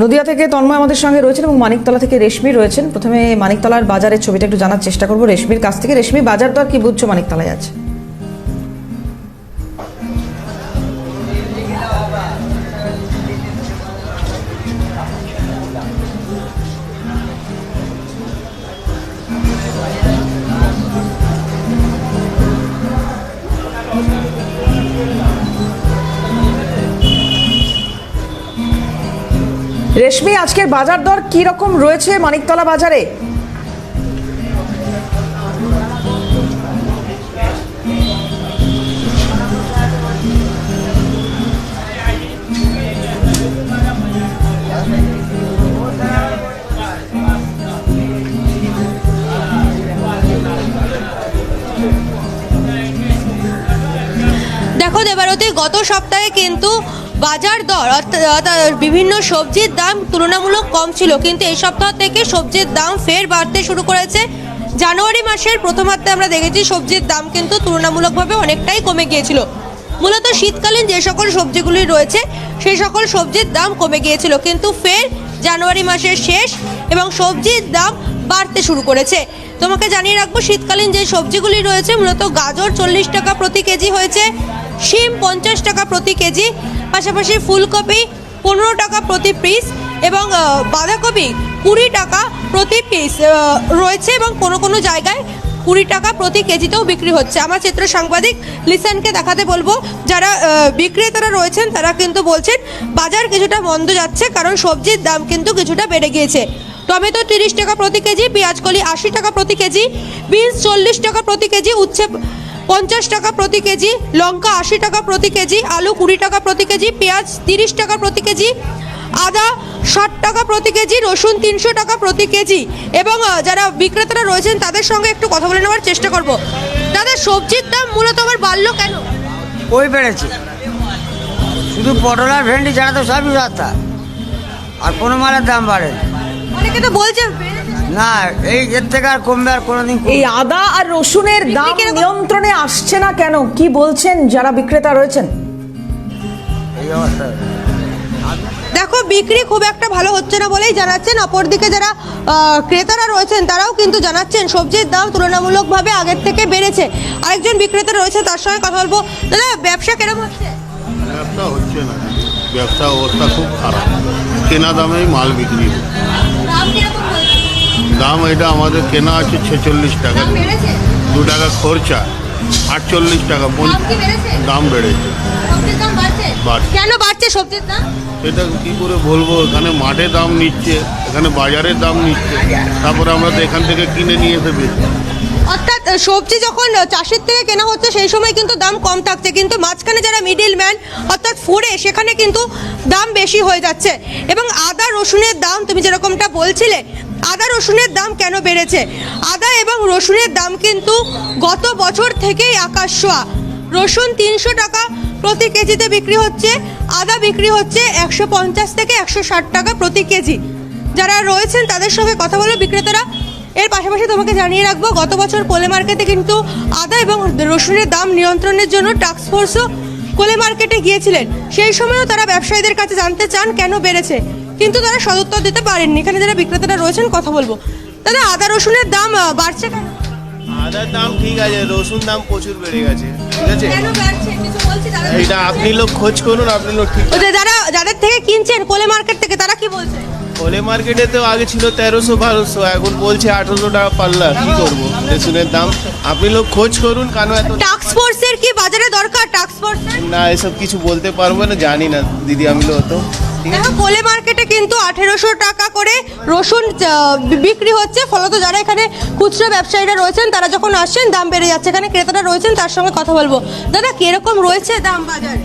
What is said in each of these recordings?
নদিয়া থেকে তন্ময় আমাদের সঙ্গে রয়েছেন এবং মানিকতলা থেকে রেশমি রয়েছেন। প্রথমে মানিকতলার বাজারের ছবিটা একটু জানার চেষ্টা করব। রেশমির কাছ থেকে। রেশমি, বাজার দর কি বুঝছ মানিকতলায় আছে রেশমি আজকের বাজার দর কি রকম রয়েছে মানিকতলা বাজারে? দেখো দেবারতী গত সপ্তাহে কিন্তু বাজার দর অর্থাৎ বিভিন্ন সবজির দাম তুলনামূলক কম ছিল, কিন্তু এই সপ্তাহ থেকে সবজির দাম ফের বাড়তে শুরু করেছে। জানুয়ারি মাসের প্রথমার্ধে আমরা দেখেছি সবজির দাম কিন্তু তুলনামূলকভাবে অনেকটাই কমে গিয়েছিল। মূলত শীতকালীন যে সকল সবজিগুলি রয়েছে সেই সকল সবজির দাম কমে গিয়েছিল, কিন্তু ফের জানুয়ারি মাসের শেষ এবং সবজির দাম বাড়তে শুরু করেছে। তোমাকে জানিয়ে রাখব, শীতকালীন যে সবজিগুলি রয়েছে, মূলত গাজর চল্লিশ টাকা প্রতি কেজি হয়েছে, শিম পঞ্চাশ টাকা প্রতি কেজি, পাশাপাশি ফুলকপি পনেরো টাকা প্রতি পিস এবং বাঁধাকপি কুড়ি টাকা প্রতি পিস রয়েছে এবং কোনো কোনো জায়গায় কুড়ি টাকা প্রতি কেজিতেও বিক্রি হচ্ছে। আমার চিত্র সাংবাদিক লিসানকে দেখাতে বলব, যারা বিক্রেতারা রয়েছেন, তারা কিন্তু বলছেন, বাজার কিছুটা মন্দ যাচ্ছে, কারণ সবজির দাম কিন্তু কিছুটা বেড়ে গিয়েছে। টমেটো তিরিশ টাকা প্রতি কেজি পেঁয়াজকলি আশি টাকা প্রতি কেজি, বিনস চল্লিশ টাকা প্রতি কেজি, উচ্ছে পঞ্চাশ টাকা প্রতি কেজি, লঙ্কা আশি টাকা প্রতি কেজি, আলু কুড়ি টাকা প্রতি কেজি, পেঁয়াজ তিরিশ টাকা প্রতি কেজি, আদা ষাট টাকা প্রতি কেজি, রসুন তিনশো টাকা প্রতি কেজি। এবং যারা বিক্রেতারা রয়েছেন, তাদের সঙ্গে একটু কথা বলে নেওয়ার চেষ্টা করব। দাদা, সবজির দাম মূলত আবার বাড়লো কেন? ওই বেড়েছে? শুধু পটল আর ভেন্ডি ছাড়া তো সবই সস্তা আর কোনো মালের দাম বাড়ে অনেকে তো বলছে। না এই এর থেকে আর কমবে আর কোনোদিন এই আদা আর রসুনের দাম? নিয়ন্ত্রণে আসছে না কেন? কি বলছেন যারা বিক্রেতা রয়েছেন? এই অবস্থা। দেখো বিক্রি খুব একটা ভালো হচ্ছে না বলেই জানাচ্ছেন। অপরদিকে যারা ক্রেতারা রয়েছেন তারাও কিন্তু জানাচ্ছেন সবজির দাম তুলনামূলকভাবে আগের থেকে বেড়েছে। আরেকজন বিক্রেতা রয়েছে তার সঙ্গে কথা বলব। দাদা ব্যবসা কেরম হচ্ছে? ব্যবসা হচ্ছে না। ব্যবসা অবস্থা খুব খারাপ। কেনা দামেই মাল বিক্রি দাম এটা আমাদের কেনা আছে ছেচল্লিশ টাকা। দু টাকা খরচা আটচল্লিশ টাকা দাম বেড়েছে। কেন বাড়ছে সবজির দাম? সেটা কি করে বলব এখানে মাঠে দাম নিচ্ছে এখানে বাজারের দাম নিচ্ছে তারপরে আমরা তো এখান থেকে কিনে নিয়ে এসে বেচি। অর্থাৎ সবজি যখন চাষের থেকে কেনা হচ্ছে সেই সময় কিন্তু দাম কম থাকছে কিন্তু মাঝখানে যারা মিডিল ম্যান অর্থাৎ ফুড়ে সেখানে কিন্তু দাম বেশি হয়ে যাচ্ছে। এবং আদা রসুনের দাম তুমি যেরকমটা বলছিলে আদা রসুনের দাম কেন বেড়েছে? আদা এবং রসুনের দাম কিন্তু গত বছর থেকেই আকাশ ছোঁয়া। রসুন তিনশো টাকা প্রতি কেজিতে বিক্রি হচ্ছে, আদা বিক্রি হচ্ছে একশো পঞ্চাশ থেকে একশো ষাট টাকা প্রতি কেজি। যারা রয়েছেন তাদের সঙ্গে কথা বলে বিক্রেতারা। এর পাশাপাশি তোমাকে জানিয়ে রাখব, গত বছর কোলে মার্কেটে কিন্তু আদা এবং রসুনের দাম নিয়ন্ত্রণের জন্য টাস্ক ফোর্সও কোলে মার্কেটে গিয়েছিলেন। সেই সময়ও তারা ব্যবসায়ীদের কাছে জানতে চান কেন বেড়েছে। কিন্তু তারা সদুত্তর দিতে পারেননি। এখানে যারা বিক্রেতারা রয়েছেন কথা বলব। দাদা আদা রসুনের দাম বাড়ছে কেন? আদার দাম ঠিক আছে রসুন দাম প্রচুর বেড়ে গেছে ঠিক আছে? এটা আপনি লোক খোঁজ করুন আপনি লোক ঠিক যারা যাদের থেকে কিনছেন কোলে মার্কেট থেকে তারা কি বলছে? হোলে মার্কেটে তো আগে ছিল তেরোশো বারোশো এখন বলছে আঠারোশো টাকা পাল্লা কি করব? রসুনের দাম আপনি লোক খোঁজ করুন কেন এত টাস্ক ফোর্সের কি বাজারে দরকার? টাস্ক ফোর্সের না এসব কিছু বলতে পারব না জানি না দিদি আমি লোক তো। দেখো কোলে মার্কেটে কিন্তু আঠেরোশো টাকা করে রসুন বিক্রি হচ্ছে। ফলত যারা এখানে খুচরো ব্যবসায়ীরা রয়েছেন তারা যখন আসছেন দাম বেড়ে যাচ্ছে। এখানে ক্রেতারা রয়েছেন তার সঙ্গে কথা বলব। দাদা কীরকম রয়েছে দাম বাজার?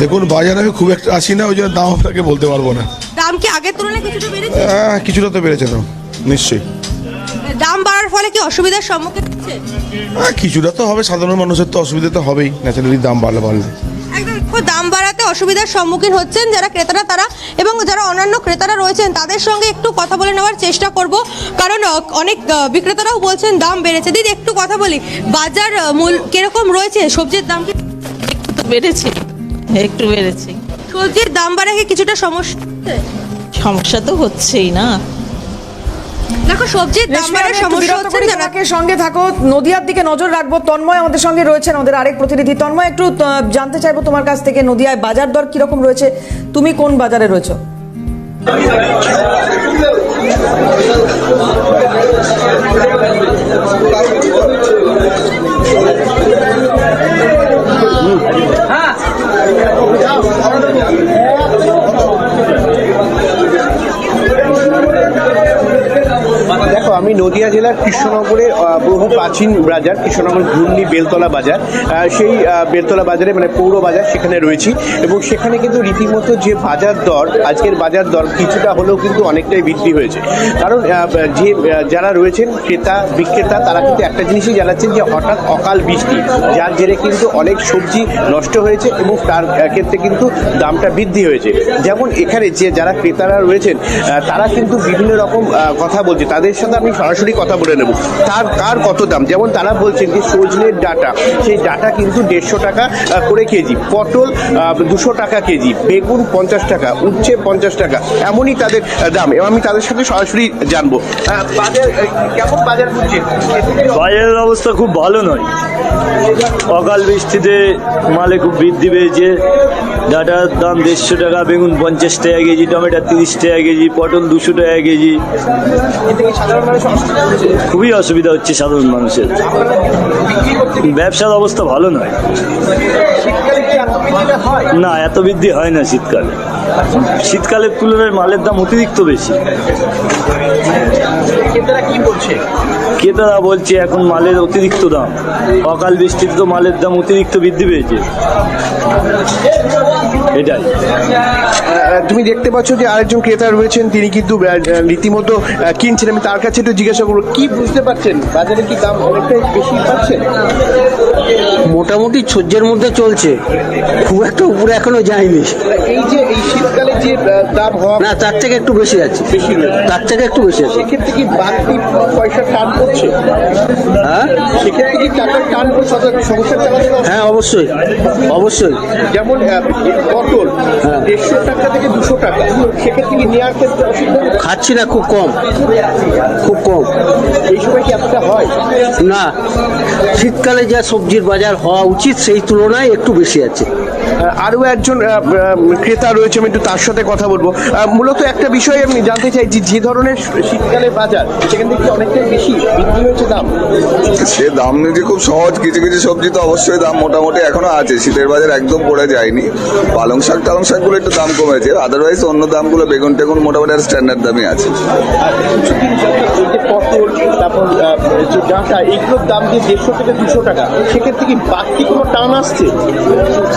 দেখুন বাজারে আমি খুব একটা আসি না ওই জন্য দাম আপনাকে বলতে পারব না। দাম কি আগের তুলনায় কিছুটা বেড়েছে? আহ, কিছুটা তো বেড়েছে তো নিশ্চয়ই। দাম বাড়ার ফলে কি অসুবিধার সম্মুখীন হচ্ছে? আহ, কিছুটা তো হবে সাধারণ মানুষের তো অসুবিধা তো হবেই ন্যাচারালি দাম বাড়লে বাড়লে। একদম দাম বাড়াতে অসুবিধার সম্মুখীন হচ্ছেন যারা ক্রেতারা তারা এবং যারা অন্যান্য ক্রেতারা রয়েছেন তাদের সঙ্গে একটু কথা বলে নেওয়ার চেষ্টা করব। কারণ অনেক বিক্রেতারাও বলছেন দাম বেড়েছে। দিদি একটু কথা বলি। বাজার মূল কীরকম রয়েছে? সবজির দাম কি একটু বেড়েছে। একটু বেড়েছে। সবজির দাম বাড়া কি কিছুটা সমস্যা সমস্যা তো হচ্ছেই না। দেখো সবজির দাম বাড়ার সমস্যা হচ্ছে করি যারা সঙ্গে থাকো। নদিয়ার দিকে নজর রাখব। তন্ময় আমাদের সঙ্গে রয়েছেন আমাদের আরেক প্রতিনিধি। তন্ময় একটু জানতে চাইব তোমার কাছ থেকে নদিয়ায় বাজার দর কীরকম রয়েছে? তুমি কোন বাজারে রয়েছো? দেখো আমি নদিয়া জেলার কৃষ্ণনগরে আহ, বহু প্রাচীন বাজার কৃষ্ণনগর ঘূর্ণি বেলতলা বাজার। সেই বেলতলা বাজারে মানে পৌর বাজার সেখানে রয়েছি। এবং সেখানে কিন্তু রীতিমতো যে বাজার দর আজকের বাজার দর কিছুটা হলেও কিন্তু অনেকটাই বৃদ্ধি হয়েছে। কারণ যে যারা রয়েছেন ক্রেতা বিক্রেতা তারা কিন্তু একটা জিনিসই জানাচ্ছেন যে হঠাৎ অকাল বৃষ্টি যার জেরে কিন্তু অনেক সবজি নষ্ট হয়েছে এবং তার ক্ষেত্রে কিন্তু দামটা বৃদ্ধি হয়েছে। যেমন এখানে যে যারা ক্রেতারা রয়েছেন তারা কিন্তু বিভিন্ন রকম কথা বলছে। তাদের সাথে আমি সরাসরি কথা বলে নেব। তার কার কত দাম? যেমন তারা বলছেন যে সজনের ডাটা, সেই ডাটা কিন্তু দেড়শো টাকা করে কেজি। পটল দুশো টাকা কেজি, বেগুন পঞ্চাশ টাকা, উচ্ছে পঞ্চাশ টাকা, এমনই তাদের দাম। এবং আমি তাদের সাথে সরাসরি জানব। কেমন বাজার বাজারের অবস্থা খুব ভালো নয়। অকাল বৃষ্টিতে মালে খুব বৃদ্ধি পেয়েছে। ডাটার দাম দেড়শো টাকা, বেগুন পঞ্চাশ টাকা কেজি, টমেটো তিরিশ টাকা কেজি, পটল দুশো টাকা কেজি। খুবই অসুবিধা হচ্ছে সাধারণ মানুষের। ব্যবসার অবস্থা ভালো নয়। না এত বৃদ্ধি হয় না শীতকালে। শীতকালের তুলনায় মালের দাম অতিরিক্ত বেশি। ক্রেতারা বলছে? এখন মালের অতিরিক্ত দাম। অকাল বৃষ্টিতে তো মালের দাম অতিরিক্ত বৃদ্ধি পেয়েছে। এটাই। তুমি দেখতে পাচ্ছ যে আরেকজন ক্রেতা রয়েছেন তিনি কিন্তু রীতিমতো কিনছেন তার কাছে একটু জিজ্ঞাসা করব কি বুঝতে পারছেন? বাজারে কি দাম অনেকটাই বেশি পাচ্ছেন মোটামুটি সহ্যের মধ্যে চলছে। খুব একটা উপরে এখনও যায়নি। এই যে এই শীতকালে যে দাম হওয়া না তার থেকে একটু বেশি আছে বেশি তার থেকে একটু বেশি আছে সেক্ষেত্রে কি বাড়তি পয়সা টান পড়ছে? হ্যাঁ? সেক্ষেত্রে কি টাকার টান অর্থাৎ সংসার চালাতে হ্যাঁ অবশ্যই। অবশ্যই। যেমন পটল হ্যাঁ। দেড়শো টাকা থেকে দুশো টাকা। সেক্ষেত্রে কি নেওয়ার ক্ষেত্রে খাচ্ছি না খুব কম। খুব কম। এই সময় কি এতটা হয়? না, শীতকালে যা সবজির বাজার হওয়া উচিত সেই তুলনায় একটু বেশি আছে। আরও একজন ক্রেতা রয়েছে আমি একটু তার সাথে কথা বলব। মূলত একটা বিষয় আমি জানতে চাই যে যে ধরনের শীতকালে বাজার সেখান থেকে কি অনেকটাই বেশি বিক্রি হয়েছে দাম? সে দাম নিতে খুব সহজ কিছু কিছু সবজি তো অবশ্যই দাম মোটামুটি এখনও আছে শীতের বাজার একদম পড়ে যায়নি। পালং শাক টালং শাকগুলো একটু দাম কমেছে আদারওয়াইজ অন্য দামগুলো বেগুন টেগুন মোটামুটি আর স্ট্যান্ডার্ড দামই আছে। তারপর ডাঁটা এগুলোর দাম যে দেড়শো থেকে দুশো টাকা সেক্ষেত্রে কি বাড়তি কোনো টান আসছে?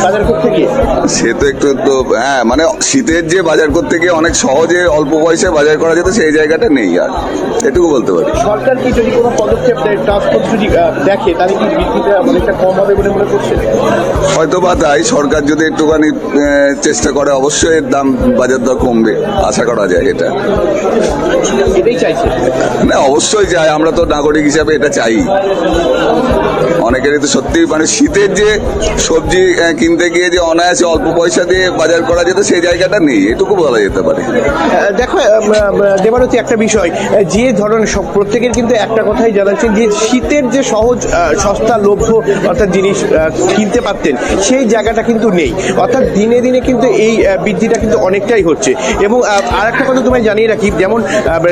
বাজার করতে গিয়ে সে তো একটু তো হ্যাঁ মানে শীতের যে বাজার করতে গিয়ে অনেক সহজে অল্প পয়সায় বাজার করা যেত সেই জায়গাটা নেই আর। এটুকু বলতে পারি। সরকার কি যদি কোনো পদক্ষেপ নেয় ট্রান্সপোর্ট যদি দেখে তাহলে কি বৃদ্ধিটা অনেকটা কম হবে বলে মনে করছেন? হয়তো বা তাই সরকার যদি একটুখানি চেষ্টা করে অবশ্যই এর দাম বাজার দর কমবে আশা করা যায় এটা। না অবশ্যই চাই আমরা তো নাগরিক হিসাবে এটা চাই। অনেকেরই তো সত্যি মানে শীতের যে সবজি কিনতে গিয়ে যে অনায়াসে অল্প পয়সা দিয়ে বাজার করা যেত, সেই জায়গাটা নেই। এটুকু বলা যেতে পারে। দেখো দেবারতী, একটা বিষয়। যে ধরনের সব প্রত্যেকের কিন্তু একটা কথাই জানাচ্ছেন যে, শীতের যে সহজ সস্তা, লভ্য অর্থাৎ জিনিস কিনতে পারতেন, সেই জায়গাটা কিন্তু নেই। অর্থাৎ দিনে দিনে কিন্তু এই বৃদ্ধিটা কিন্তু অনেকটাই হচ্ছে। এবং আর একটা কথা তোমায় জানিয়ে রাখি, যেমন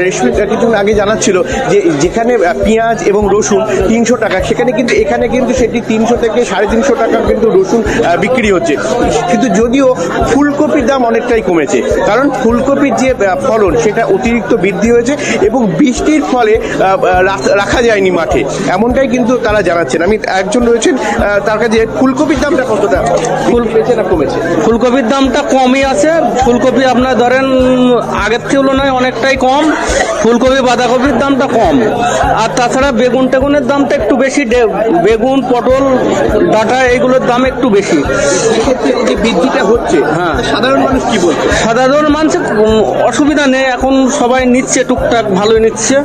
রেশমি কিছুক্ষণ আগে জানাচ্ছিল যে, যেখানে পেঁয়াজ এবং রসুন তিনশো টাকা, সেখানে কিন্তু, এখানে কিন্তু সেটি তিনশো থেকে সাড়ে তিনশো টাকা কিন্তু রসুন বিক্রি হচ্ছে। কিন্তু যদিও ফুলকপির দাম অনেকটাই কমেছে কারণ ফুলকপির যে ফলন সেটা অতিরিক্ত বৃদ্ধি হয়েছে এবং বৃষ্টির ফলে রাখা যায়নি মাঠে। এমনটাই কিন্তু তারা জানাচ্ছেন। আমি একজন রয়েছেন তার কাছে ফুলকপির দামটা কতটা? ফুল পেয়েছে না কমেছে? ফুলকপির দামটা কমই আছে। ফুলকপি আপনার ধরেন আগের তুলনায় অনেকটাই কম। ফুলকপি বাঁধাকপির দামটা কম। আর তাছাড়া বেগুন টেগুনের দামটা একটু বেশি। বেগুন পটল ডাটা এগুলোর দাম একটু বেশি। এই যে বৃদ্ধিটা হচ্ছে হ্যাঁ। সাধারণ মানুষ কি বলছে? সাধারণ মানুষের অসুবিধা নেই এখন সবাই নিচ্ছে টুকটাক ভালোই নিচ্ছে।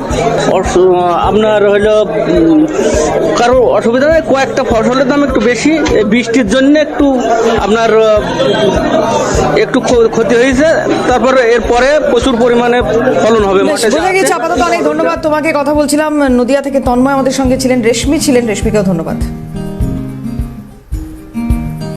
আপনার হলো উম, কারও অসুবিধা নেই কয়েকটা ফসলের দাম একটু বেশি বৃষ্টির জন্য একটু আপনার একটু ক্ষতি হয়েছে তারপরে এরপরে প্রচুর পরিমাণে ফলন হবে বোঝা গেছে আপাতত অনেক ধন্যবাদ তোমাকে কথা বলছিলাম নদিয়া থেকে তন্ময় আমাদের সঙ্গে ছিলেন রেশমি ছিলেন রেশমিকেও ধন্যবাদ।